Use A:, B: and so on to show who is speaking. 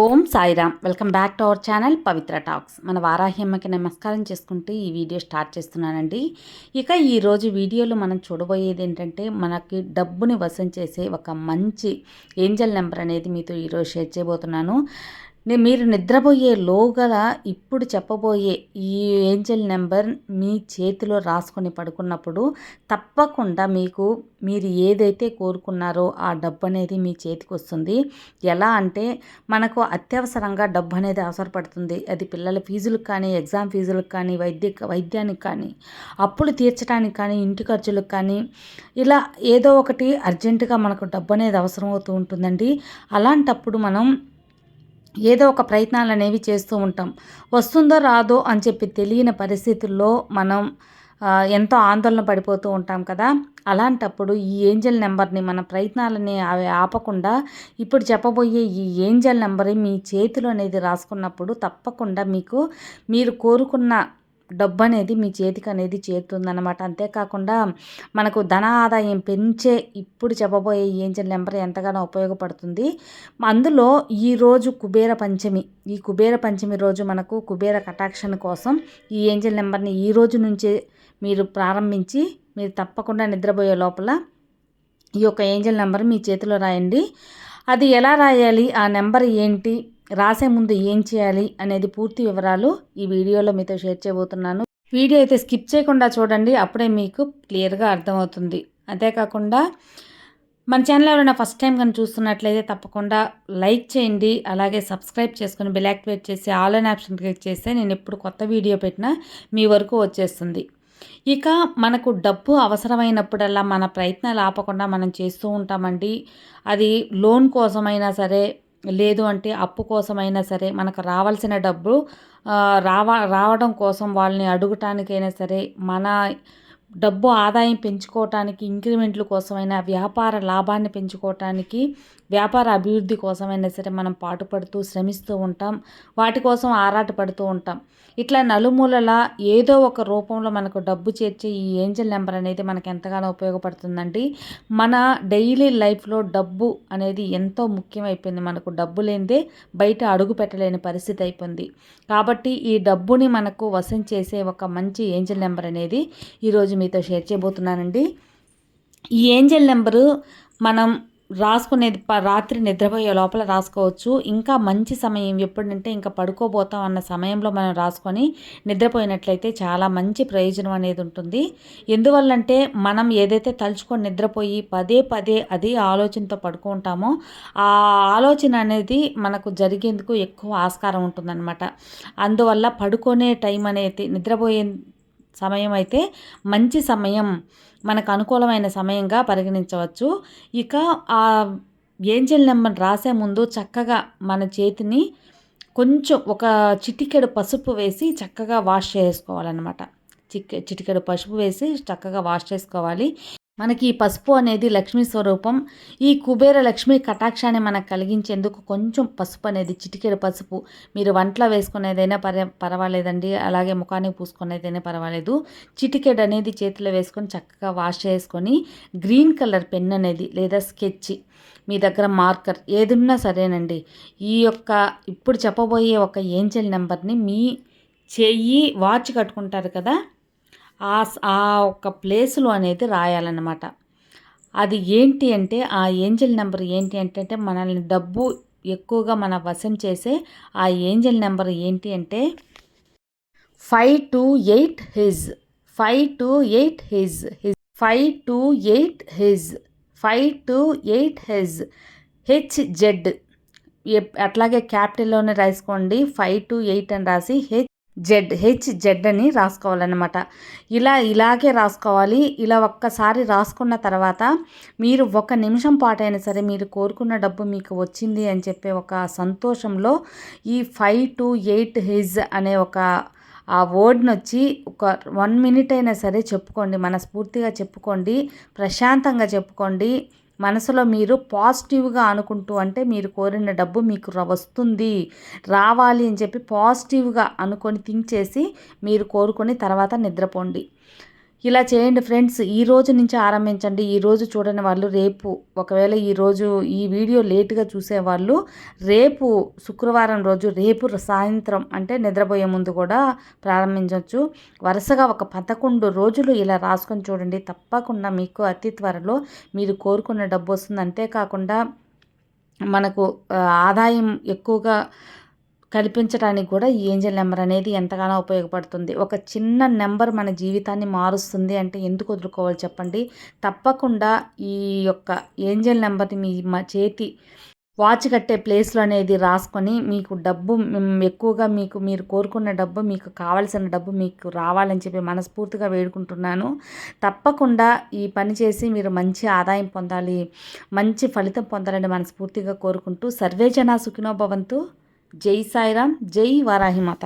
A: Om Sairam. Welcome back to our channel Pavitra talks. మన వారాహ్యమ్మకి నమస్కారం చేసుకుంటూ ఈ వీడియో స్టార్ట్ చేస్తున్నానండి. ఇక ఈరోజు వీడియోలో మనం చూడబోయేది ఏంటంటే మనకి డబ్బుని వసం చేసే ఒక మంచి ఏంజల్ నెంబర్ అనేది మీతో ఈరోజు షేర్ చేయబోతున్నాను. మీరు నిద్రపోయే లోగల ఇప్పుడు చెప్పబోయే ఈ ఏంజల్ నెంబర్ మీ చేతిలో రాసుకొని పడుకున్నప్పుడు తప్పకుండా మీకు మీరు ఏదైతే కోరుకున్నారో ఆ డబ్బు అనేది మీ చేతికి వస్తుంది. ఎలా అంటే మనకు అత్యవసరంగా డబ్బు అనేది అవసరపడుతుంది. అది పిల్లల ఫీజులకు కానీ ఎగ్జామ్ ఫీజులకు కానీ వైద్య వైద్యానికి కానీ అప్పులు తీర్చడానికి కానీ ఇంటి ఖర్చులకు కానీ ఇలా ఏదో ఒకటి అర్జెంటుగా మనకు డబ్బు అనేది అవసరం అవుతూ ఉంటుందండి. అలాంటప్పుడు మనం ఏదో ఒక ప్రయత్నాలు అనేవి చేస్తూ ఉంటాం. వస్తుందో రాదో అని చెప్పి తెలియని పరిస్థితుల్లో మనం ఎంతో ఆందోళన పడిపోతూ ఉంటాం కదా. అలాంటప్పుడు ఈ ఏంజల్ నెంబర్ని మన ప్రయత్నాలని అవి ఆపకుండా ఇప్పుడు చెప్పబోయే ఈ ఏంజల్ నెంబర్ మీ చేతిలో అనేది రాసుకున్నప్పుడు తప్పకుండా మీకు మీరు కోరుకున్న డబ్బు అనేది మీ చేతికి అనేది చేరుతుందన్నమాట. అంతేకాకుండా మనకు ధన ఆదాయం పెంచే ఇప్పుడు చెప్పబోయే ఏంజల్ నెంబర్ ఎంతగానో ఉపయోగపడుతుంది. అందులో ఈరోజు కుబేర పంచమి ఈ కుబేర పంచమి రోజు మనకు కుబేర కటాక్షన్ కోసం ఈ ఏంజల్ నెంబర్ని ఈ రోజు నుంచే మీరు ప్రారంభించి మీరు తప్పకుండా నిద్రపోయే లోపల ఈ యొక్క ఏంజల్ నెంబర్ మీ చేతిలో రాయండి. అది ఎలా రాయాలి? ఆ నెంబర్ ఏంటి? రాసే ముందు ఏం చేయాలి అనేది పూర్తి వివరాలు ఈ వీడియోలో మీతో షేర్ చేయబోతున్నాను. వీడియో అయితే స్కిప్ చేయకుండా చూడండి అప్పుడే మీకు క్లియర్గా అర్థమవుతుంది. అంతేకాకుండా మన ఛానల్ ఎవరైనా ఫస్ట్ టైం కానీ చూస్తున్నట్లయితే తప్పకుండా లైక్ చేయండి అలాగే సబ్స్క్రైబ్ చేసుకుని బెల్ యాక్టివేట్ చేసి ఆన్లైన్ ఆప్షన్ క్లిక్ చేస్తే నేను ఎప్పుడు కొత్త వీడియో పెట్టినా మీ వరకు వచ్చేస్తుంది. ఇక మనకు డబ్బు అవసరమైనప్పుడల్లా మన ప్రయత్నాలు ఆపకుండా మనం చేస్తూ ఉంటామండి. అది లోన్ కోసమైనా సరే లేదు అంటే అప్పు కోసమైనా సరే మనకు రావాల్సిన డబ్బు రావ రావడం కోసం వాళ్ళని అడుగటానికైనా సరే మన డబ్బు ఆదాయం పెంచుకోవటానికి ఇంక్రిమెంట్ల కోసమైనా వ్యాపార లాభాన్ని పెంచుకోవటానికి వ్యాపార అభివృద్ధి కోసమైనా సరే మనం పాటుపడుతూ శ్రమిస్తూ ఉంటాం. వాటి కోసం ఆరాటపడుతూ ఉంటాం. ఇట్లా నలుమూలలా ఏదో ఒక రూపంలో మనకు డబ్బు చేర్చే ఈ ఏంజల్ నెంబర్ అనేది మనకు ఎంతగానో ఉపయోగపడుతుందండి. మన డైలీ లైఫ్లో డబ్బు అనేది ఎంతో ముఖ్యమైపోయింది. మనకు డబ్బు లేనిదే బయట అడుగు పెట్టలేని పరిస్థితి అయిపోయింది. కాబట్టి ఈ డబ్బుని మనకు వసం చేసే ఒక మంచి ఏంజల్ నెంబర్ అనేది ఈరోజు మీతో షేర్ చేయబోతున్నానండి. ఈ ఏంజల్ నెంబరు మనం రాసుకునే రాత్రి నిద్రపోయే లోపల రాసుకోవచ్చు. ఇంకా మంచి సమయం ఎప్పుడంటే ఇంకా పడుకోబోతాం అన్న సమయంలో మనం రాసుకొని నిద్రపోయినట్లయితే చాలా మంచి ప్రయోజనం అనేది ఉంటుంది. ఎందువల్లంటే మనం ఏదైతే తలుచుకొని నిద్రపోయి పదే పదే అదే ఆలోచనతో పడుకుంటామో ఆ ఆలోచన అనేది మనకు జరిగేందుకు ఎక్కువ ఆస్కారం ఉంటుందన్నమాట. అందువల్ల పడుకునే టైం అనేది నిద్రపోయే సమయం అయితే మంచి సమయం మనకు అనుకూలమైన సమయంగా పరిగణించవచ్చు. ఇక ఆ ఏంజల్ నెంబర్ రాసే ముందు చక్కగా మన చేతిని కొంచెం ఒక చిటికెడు పసుపు వేసి చక్కగా వాష్ చేసుకోవాలన్నమాట. చిక్ చిటికెడు పసుపు వేసి చక్కగా వాష్ చేసుకోవాలి. మనకి ఈ పసుపు అనేది లక్ష్మీ స్వరూపం. ఈ కుబేర లక్ష్మీ కటాక్షాన్ని మనకు కలిగించేందుకు కొంచెం పసుపు అనేది చిటికెడు పసుపు. మీరు వంటలో వేసుకునేదైనా పర పర్వాలేదండి. అలాగే ముఖానికి పూసుకునేదైనా పర్వాలేదు. చిటికెడు అనేది చేతిలో వేసుకొని చక్కగా వాష్ చేసుకొని గ్రీన్ కలర్ పెన్ అనేది లేదా స్కెచ్ మీ దగ్గర మార్కర్ ఏదున్నా సరేనండి. ఈ యొక్క ఇప్పుడు చెప్పబోయే ఒక ఏంజల్ నెంబర్ని మీ చెయ్యి వాచ్ కట్టుకుంటారు కదా ఆ ఆ ఒక ప్లేస్లో అనేది రాయాలన్నమాట. అది ఏంటి అంటే ఆ ఏంజల్ నెంబర్ ఏంటి అంటే మనల్ని డబ్బు ఎక్కువగా మన వశం చేసే ఆ ఏంజల్ నెంబర్ ఏంటి అంటే five two eight his. Five two eight his. His five two eight his. Five two eight his. H Z. అట్లాగే క్యాపిటల్లోనే రాసుకోండి. ఫైవ్ టు ఎయిట్ అని రాసి హెచ్ జెడ్ హెచ్ జెడ్ అని రాసుకోవాలన్నమాట. ఇలా ఇలాగే రాసుకోవాలి. ఇలా ఒక్కసారి రాసుకున్న తర్వాత మీరు ఒక నిమిషం పాటైనా సరే మీరు కోరుకున్న డబ్బు మీకు వచ్చింది అని చెప్పే ఒక సంతోషంలో ఈ ఫైవ్ టు ఎయిట్ హెజ్ అనే ఒక ఆ వర్డ్ని వచ్చి ఒక వన్ మినిట్ అయినా సరే చెప్పుకోండి. మనస్ఫూర్తిగా చెప్పుకోండి. ప్రశాంతంగా చెప్పుకోండి. మనసులో మీరు పాజిటివ్గా అనుకుంటూ అంటే మీరు కోరిన డబ్బు మీకు వస్తుంది రావాలి అని చెప్పి పాజిటివ్గా అనుకొని థింక్ చేసి మీరు కోరుకొని తర్వాత నిద్రపోండి. ఇలా చేయండి ఫ్రెండ్స్. ఈ రోజు నుంచి ఆరంభించండి. ఈ రోజు చూడని వాళ్ళు రేపు ఒకవేళ ఈరోజు ఈ వీడియో లేటుగా చూసేవాళ్ళు రేపు శుక్రవారం రోజు రేపు సాయంత్రం అంటే నిద్రపోయే ముందు కూడా ప్రారంభించవచ్చు వరుసగా ఒక పదకొండు రోజులు ఇలా రాసుకొని చూడండి. తప్పకుండా మీకు అతి త్వరలో మీరు కోరుకున్న డబ్బు వస్తుంది. అంతేకాకుండా మనకు ఆదాయం ఎక్కువగా కల్పించడానికి కూడా ఈ ఏంజల్ నెంబర్ అనేది ఎంతగానో ఉపయోగపడుతుంది. ఒక చిన్న నెంబర్ మన జీవితాన్ని మారుస్తుంది అంటే ఎందుకు వదులుకోవాలి చెప్పండి? తప్పకుండా ఈ యొక్క ఏంజల్ నెంబర్ని మీ మా చేతి వాచ్ కట్టే ప్లేస్లో అనేది రాసుకొని మీకు డబ్బు ఎక్కువగా మీకు మీరు కోరుకున్న డబ్బు మీకు కావాల్సిన డబ్బు మీకు రావాలని చెప్పి మనస్ఫూర్తిగా వేడుకుంటున్నాను. తప్పకుండా ఈ పని చేసి మీరు మంచి ఆదాయం పొందాలి మంచి ఫలితం పొందాలని మనస్ఫూర్తిగా కోరుకుంటూ సర్వేజన సుఖినోభవంతు జై సాయిరామ్ జై వారాహిమాత.